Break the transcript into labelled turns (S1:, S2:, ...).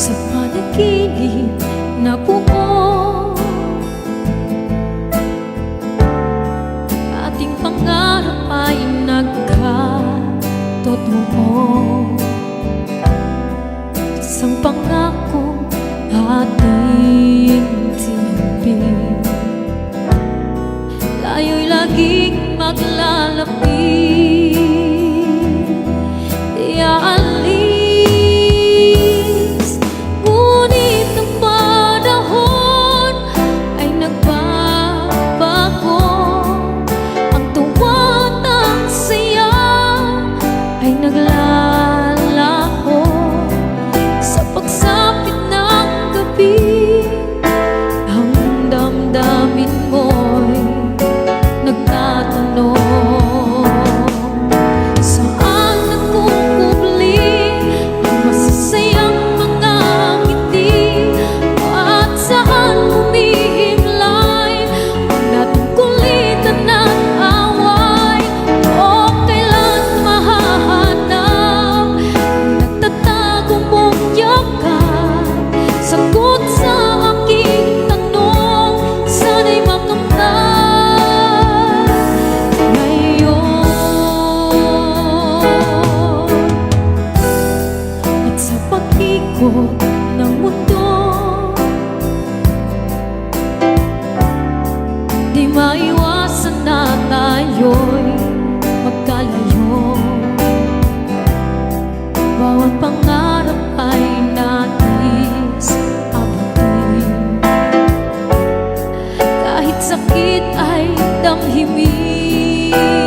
S1: sa panaginip na buo. Ating pangarap ay nagkatotoo. Isang pangako ating ng mundo. Di maiwasan na tayo'y magkalayo. Bawat pangarap ay natis abutin. Kahit sakit ay damhimin.